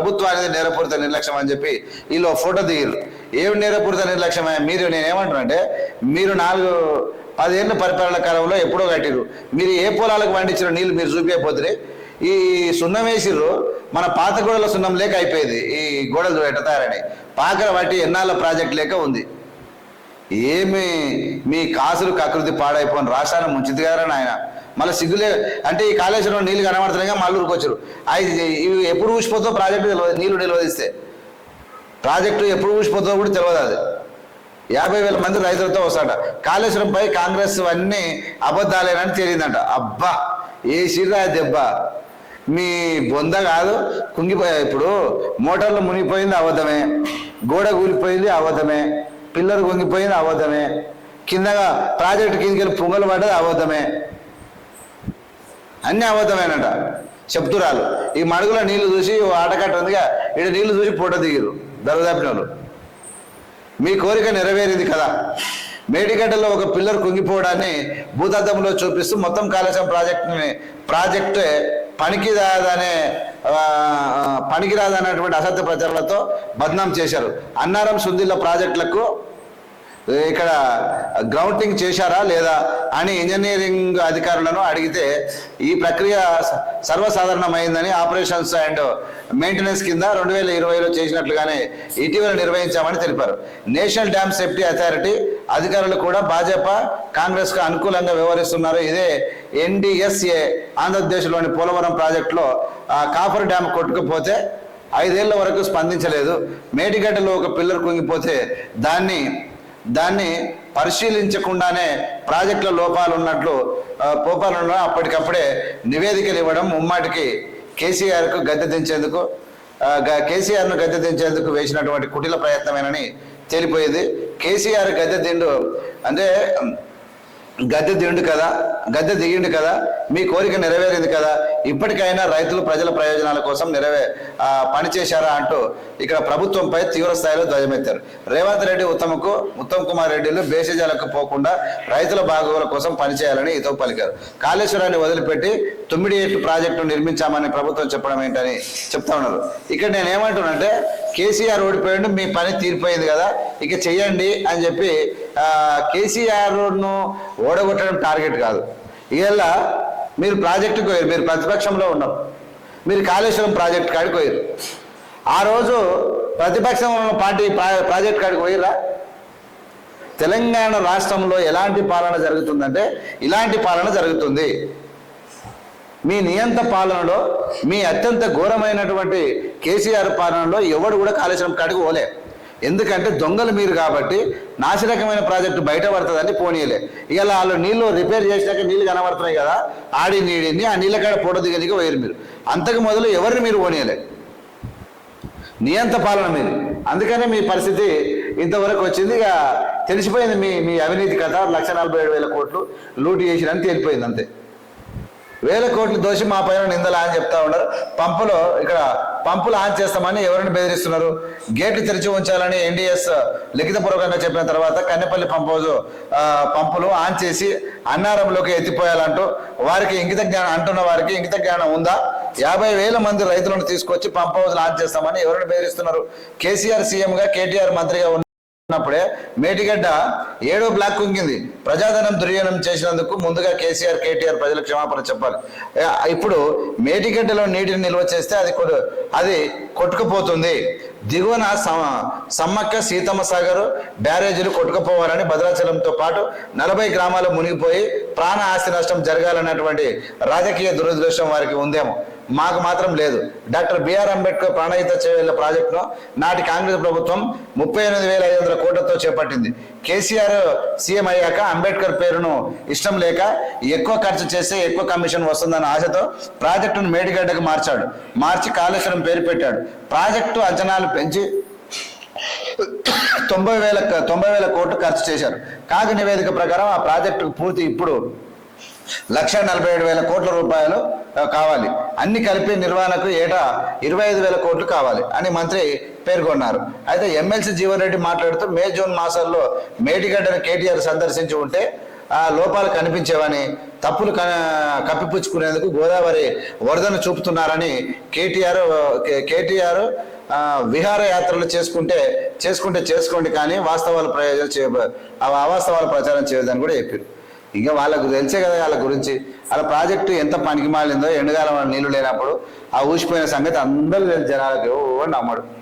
ప్రభుత్వానికి నేరపూరిత నిర్లక్ష్యం అని చెప్పి వీళ్ళు ఫోటో దిగిరు ఏమి నేరపూరిత నిర్లక్ష్యమే? మీరు నేను అంటే మీరు నాలుగు పదేళ్ళ పరిపాలన కాలంలో ఎప్పుడో కట్టిరు మీరు ఏ పొలాలకు పండించిన నీళ్ళు మీరు చూపించకపోతే ఈ సున్నం వేసిర్రు. మన పాత గోడల సున్నం లేక అయిపోయింది. ఈ గోడలు ఎట్ట తయారని పాకర బట్టి ఎన్నాళ్ళ ప్రాజెక్ట్ లేక ఉంది. ఏమి మీ కాసులు కకృతి పాడైపోయిన రాష్ట్రాన్ని ముంచిది కదా నాయన? మళ్ళీ సిగ్గులే అంటే ఈ కాళేశ్వరం నీళ్ళు కనబడుతున్నాయి మళ్ళీ ఊరుకొచ్చారు. అవి ఇవి ఎప్పుడు ఊసిపోతుందో ప్రాజెక్టు తెలియదు నీళ్ళు నిల్వదిస్తే ప్రాజెక్టు ఎప్పుడు ఊసిపోతుందో కూడా తెలియదు అది. యాభై వేల మంది రైతులతో వస్తాడ కాళేశ్వరంపై కాంగ్రెస్ అన్నీ అబద్ధాలేనని తెలియదంట అబ్బా ఏ సిరా దెబ్బ? మీ బొంద కాదు కుంగిపోయా ఇప్పుడు. మోటార్లు మునిగిపోయింది అబద్ధమే. గోడ కూలిపోయింది అబద్ధమే. పిల్లలు కుంగిపోయింది అబద్ధమే. కిందగా ప్రాజెక్టు కిందకి పొంగలు పడ్డది అబద్ధమే. అన్ని అబద్ధమేనట. చెప్తురాలు. ఈ మడుగులో నీళ్ళు చూసి ఆటకట్ట ఉందిగా ఇక్కడ నీళ్ళు చూసి ఫోటో దిగిరు దరదాపిన మీ కోరిక నెరవేరింది కదా. మేడిగడ్డలో ఒక పిల్లర్ కుంగిపోవడాన్ని భూతద్దంలో చూపిస్తూ మొత్తం కాళేశ్వరం ప్రాజెక్టుని ప్రాజెక్టు పనికిరాదనే ఆ, పనికిరాదనేటువంటి అసత్య ప్రచారాలతో బద్నాం చేశారు. అన్నారం సుందిల్ల ప్రాజెక్టులకు ఇక్కడ గ్రౌండింగ్ చేశారా లేదా అని ఇంజనీరింగ్ అధికారులను అడిగితే ఈ ప్రక్రియ సర్వసాధారణమైందని ఆపరేషన్స్ అండ్ మెయింటెనెన్స్ కింద రెండు వేల ఇరవైలో చేసినట్లుగానే ఇటీవల నిర్వహించామని తెలిపారు. నేషనల్ డ్యామ్ సేఫ్టీ అథారిటీ అధికారులు కూడా భాజపా కాంగ్రెస్కు అనుకూలంగా వ్యవహరిస్తున్నారు. ఇదే ఎన్డిఎస్ఏ ఆంధ్రప్రదేశ్లోని పోలవరం ప్రాజెక్టులో కాఫర్ డ్యామ్ కొట్టుకుపోతే ఐదేళ్ళ వరకు స్పందించలేదు. మేడిగడ్డలో ఒక పిల్లర్ కుంగిపోతే దాన్ని దాన్ని పరిశీలించకుండానే ప్రాజెక్టుల లోపాలు ఉన్నట్లు పోపాలు ఉన్న అప్పటికప్పుడే నివేదికలు ఇవ్వడం ముమ్మాటికి కేసీఆర్కు గద్దె దించేందుకు కేసీఆర్ను గద్దె దించేందుకు వేసినటువంటి కుటిల ప్రయత్నమేనని తేలిపోయేది. కేసీఆర్ గద్దె దిండు అంటే గద్దె దిండు కదా గద్దె దిగిండు కదా మీ కోరిక నెరవేరింది కదా ఇప్పటికైనా రైతులు ప్రజల ప్రయోజనాల కోసం నెరవే పనిచేశారా అంటూ ఇక్కడ ప్రభుత్వంపై తీవ్ర స్థాయిలో ధ్వజమెత్తారు. రేవంత్ రెడ్డి ఉత్తమకు ఉత్తమ్ కుమార్ రెడ్డిలు బేసిజాలకు పోకుండా రైతుల బాగోగుల కోసం పనిచేయాలని ఇతో పలికారు. కాళేశ్వరాన్ని వదిలిపెట్టి తొమ్మిది ఏట్లు ప్రాజెక్టు నిర్మించామని ప్రభుత్వం చెప్పడం ఏంటని చెప్తా ఉన్నారు. ఇక్కడ నేను ఏమంటున్నానంటే కేసీఆర్ ఓడిపోయాడు మీ పని తీరిపోయింది కదా ఇక చెయ్యండి అని చెప్పి కేసీఆర్ను ఓడగొట్టడం టార్గెట్ కాదు. ఇలా మీరు ప్రాజెక్టుకు పోయారు. మీరు ప్రతిపక్షంలో ఉన్నారు. మీరు కాళేశ్వరం ప్రాజెక్ట్ కాడికి పోయారు. ఆ రోజు ప్రతిపక్షంలో ఉన్న పార్టీ ప్రాజెక్ట్ కాడికి పోయిరా తెలంగాణ రాష్ట్రంలో ఎలాంటి పాలన జరుగుతుందంటే ఇలాంటి పాలన జరుగుతుంది. మీ నియంత పాలనలో మీ అత్యంత ఘోరమైనటువంటి కేసీఆర్ పాలనలో ఎవడు కూడా కాళేశ్వరం కాడికి పోలే. ఎందుకంటే దొంగలు మీరు కాబట్టి నాశనకమైన ప్రాజెక్టు బయట పడుతుందని పోనీయలే ఇక వాళ్ళు నీళ్ళు రిపేర్ చేసినాక నీళ్ళు కనబడుతున్నాయి కదా ఆడి నీడింది ఆ నీళ్ళ కాడ ఫోటో దిగదిగా పోయారు మీరు. అంతకు మొదలు ఎవరిని మీరు పోనీయలే. నియంత పాలన మీరు. అందుకనే మీ పరిస్థితి ఇంతవరకు వచ్చింది. ఇక తెలిసిపోయింది మీ మీ అవినీతి కథ. లక్ష నలభై ఏడు వేల కోట్లు లూటు చేసిరని తేలిపోయింది అంతే. వేల కోట్లు దోషి మా పైన నిందలా అని చెప్తా ఉన్నారు. పంపులో ఇక్కడ పంపులు ఆన్ చేస్తామని ఎవరిని బెదిరిస్తున్నారు? గేట్లు తెరిచి ఉంచాలని ఎన్డీఎస్ లిఖితపూర్వకంగా చెప్పిన తర్వాత కన్నెపల్లి పంప్ హౌస్ పంపులు ఆన్ చేసి అన్నారంలోకి ఎత్తిపోయాలంటూ వారికి ఇంగిత జ్ఞానం అంటున్న వారికి ఇంగిత జ్ఞానం ఉందా? యాభై వేల మంది రైతులను తీసుకొచ్చి పంప్ హౌస్ ఆన్ చేస్తామని ఎవరిని బెదిరిస్తున్నారు? కేసీఆర్ సీఎం గా కేటీఆర్ మంత్రిగా ఉన్న ఉన్నప్పుడే మేటిగడ్డ ఏడో బ్లాక్ కుంగింది. ప్రజాధనం దుర్యోగం చేసినందుకు ముందుగా కేసీఆర్ కేటీఆర్ ప్రజలకు క్షమాపణ చెప్పాలి. ఇప్పుడు మేటిగడ్డలో నీటిని నిల్వ చేస్తే అది కొడు- అది కొట్టుకుపోతుంది. దిగువన సమ- సమ్మక్క సీతమ్మ సాగర్ బ్యారేజీలు కొట్టుకుపోవాలని భద్రాచలంతో పాటు నలభై గ్రామాలు మునిగిపోయి ప్రాణ ఆస్తి నష్టం జరగాలన్నటువంటి రాజకీయ దురదృష్టం వారికి ఉందేమో. మాకు మాత్రం లేదు. డాక్టర్ బిఆర్ అంబేద్కర్ ప్రాణహిత చేవేళ్ళ ప్రాజెక్టును నాటి కాంగ్రెస్ ప్రభుత్వం ముప్పై ఎనిమిది వేల ఐదు వందల కోట్లతో చేపట్టింది. కేసీఆర్ సీఎం అయ్యాక అంబేద్కర్ పేరును ఇష్టం లేక ఎక్కువ ఖర్చు చేస్తే ఎక్కువ కమిషన్ వస్తుందన్న ఆశతో ప్రాజెక్టును మేడిగడ్డకు మార్చాడు. మార్చి కాళేశ్వరం పేరు పెట్టాడు. ప్రాజెక్టు అంచనాలు పెంచి తొంభై వేల తొంభై వేల కోట్లు ఖర్చు చేశారు. కాగ నివేదిక ప్రకారం ఆ ప్రాజెక్టు పూర్తి ఇప్పుడు లక్ష నలభై ఏడు వేల కోట్ల రూపాయలు కావాలి. అన్ని కలిపి నిర్వహణకు ఏటా ఇరవై ఐదు వేల కోట్లు కావాలి అని మంత్రి పేర్కొన్నారు. అయితే ఎమ్మెల్సీ జీవన్ రెడ్డి మాట్లాడుతూ మే జూన్ మాసాల్లో మేటిగడ్డను కేటీఆర్ సందర్శించి ఉంటే ఆ లోపాలు కనిపించేవని తప్పులు క- కప్పిపుచ్చుకునేందుకు గోదావరి వరదను చూపుతున్నారని కేటీఆర్ కేటీఆర్ విహారయాత్రలు చేసుకుంటే చేసుకుంటే చేసుకోండి కానీ వాస్తవాలు ప్రయోజనం చేయ అవాస్తవాలు అవాస్తవాల ప్రచారం చేయదని కూడా చెప్పారు. ఇంకా వాళ్ళకు తెలిసే కదా వాళ్ళ గురించి. వాళ్ళ ప్రాజెక్టు ఎంత పనికి మాలిందో ఎండగాలం నీళ్ళు లేనప్పుడు ఆ ఊసిపోయిన సంగతి అందరూ తెలుసు జనాలకు ఎవరు నమ్మడు.